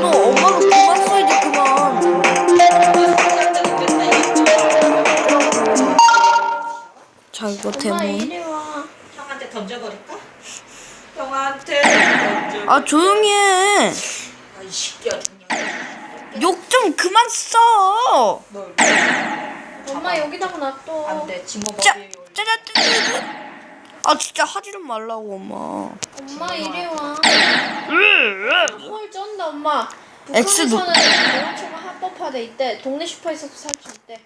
나도 엄마가 그만 써야지 그만. 자 이거 엄마 대문. 이리 와. 형한테 던져버릴까? 형한테 던져. 아 조용히 해. 아이 새끼야. 욕 좀 그만 써. 널. 엄마 여기다가 놔둬. 안돼 지모 짜, 머리에 올려. 짜자짜자. 아 진짜 하지 좀 말라고 엄마. 엄마 이리 와. 헐 쩐다 엄마. X 북한에서는 대화초가 합법화돼 있대. 동네 슈퍼에서도 살 수 있대.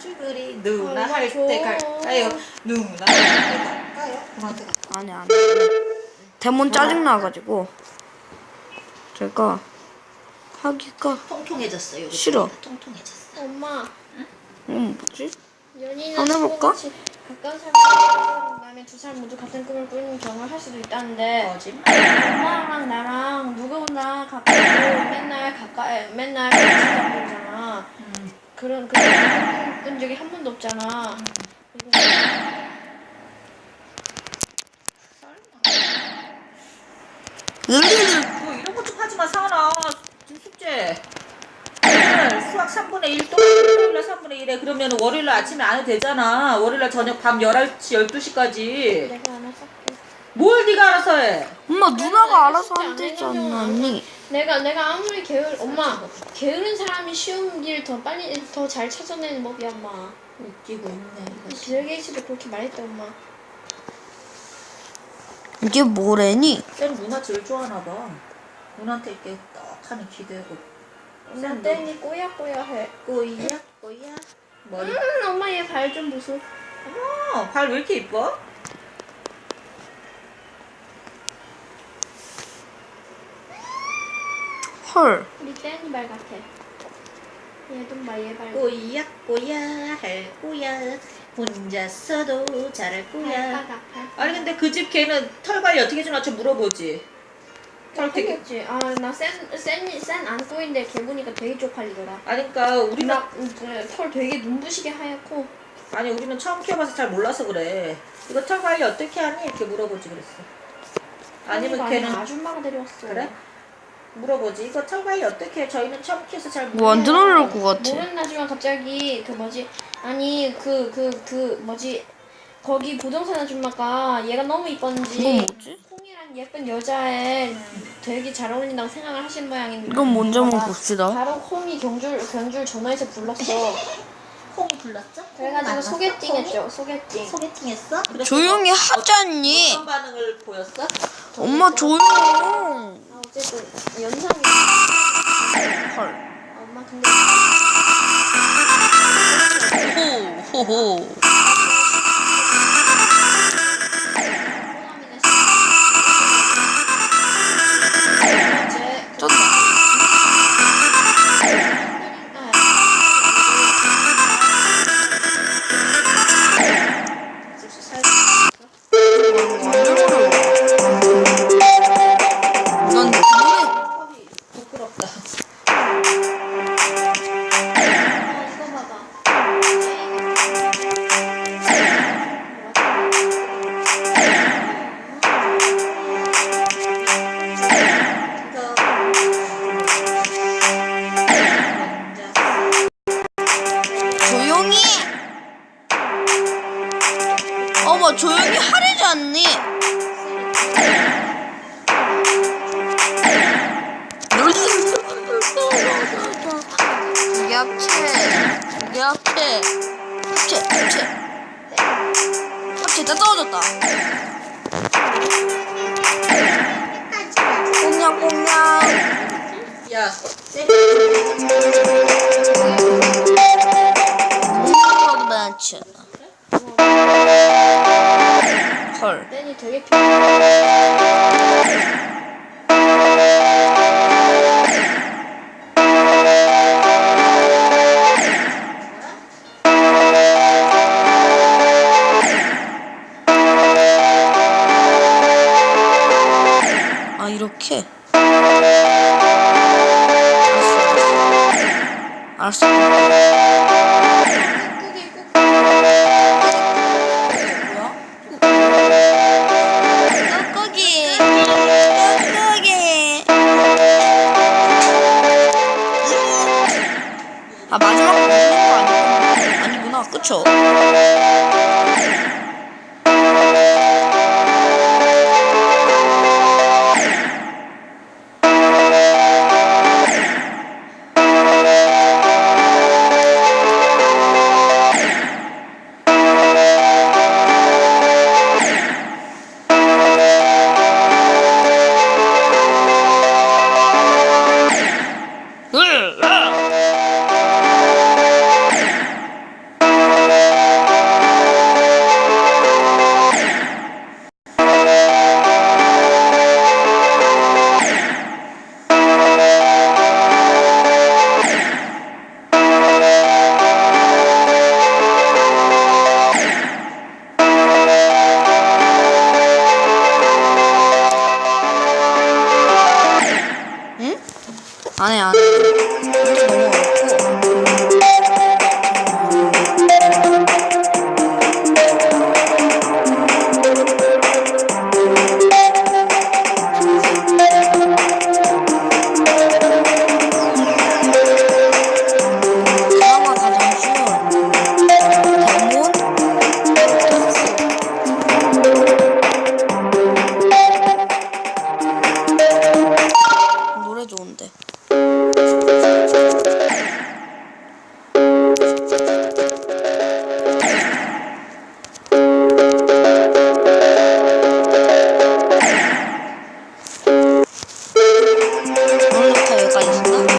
쭈그리 누나 할 줘? 때 갈까요? 누나 할 때 갈까요? 아니 아니. 대문 짜증 나가지고 제가 하기가 통통해졌어 여기. 싫어. 통통해졌어. 엄마 음 뭐지? 연인이나 한번 해볼까? 친구같이 가까운 사람이 만나면 두 사람 모두 같은 꿈을 꾸는 경우를 할 수도 있다는데. 엄마랑 나랑 누구나 가까이 맨날 가까이 맨날 같이 다니잖아. 음. 그런 그런 꾼 적이 한 번도 없잖아. 그리고 뭐 이런 것 좀 하지 마 사나. 지금 숙제. 수학 3분의 1 또, 토요일날 3분의 1에 그러면 월요일날 아침에 안 해도 되잖아. 월요일날 저녁 밤 11시, 12시까지. 내가 알아서 할게. 뭘 네가 알아서 해? 엄마 누나가 알아서 안 한대지 해가지고 않았니? 내가 내가 아무리 게으 엄마 게으른 사람이 쉬운 길 더 빨리 더 잘 찾아내는 법이야 엄마. 웃기고 있네. 이거. 빌 게이츠도 그렇게 말했대 엄마. 이게 뭐래니? 쟤는 누나 제일 좋아하나 봐. 누나한테 이렇게 떡하니 기대고. 엄마 땡이 꼬야꼬야해. 꼬이야 꼬이야. 머리. 음 엄마 얘 발 좀 보소. 어머 발 왜 이렇게 이뻐? 헐. 우리 땡이 발 같아. 얘도 봐얘 발. 꼬이야 꼬야 할 꼬야 혼자서도 잘할 꼬야. 발바닥 발. 아니 근데 그집 걔는 털 관리 어떻게 해주나 좀 물어보지. 털 되게. 되겠지. 아나센센센안 꼬인데 걔 보니까 되게 쪽팔리더라. 아니 그러니까 우리는 나털 되게 눈부시게 하얗고. 아니 우리는 처음 키워봐서 잘 몰라서 그래. 이거 털 관리 어떻게 하니 이렇게 물어보지 그랬어. 아니면 아니, 걔는 아줌마가 데려왔어. 그래? 물어보지. 이거 털 관리 어떻게 해? 저희는 처음 키워서 잘뭐안 몰라요. 들어올 것 같아. 모르는 아줌마 갑자기 그 뭐지 아니 그 그 그 뭐지 거기 부동산 아줌마가 얘가 너무 이뻤는지 이건 뭐지? 예쁜 여자애 되게 잘 어울린다고 생각을 하신 모양인데 이건 뭔지 한번 봅시다. 바로 콩이 경줄 경줄 전화해서 불렀어 콩이 불났죠? 그래가지고 소개팅했죠 소개팅 소개팅했어? 그래서 조용히 하자니. 어떤 반응을 보였어? 엄마 조용. 아 어쨌든 연상이 헐. 아, 엄마 근데 호호호. 않니? 이게 합체. 이게 합체. 합체. 합체. 합체 다 떨어졌다. 꽁냥꽁냥. 야, 어 댄이 되게 피. 아 이렇게. 알았어. 꾸기 아니구나. 아니구나. 그쵸? 으, 으. 응? 안 해, 안 해.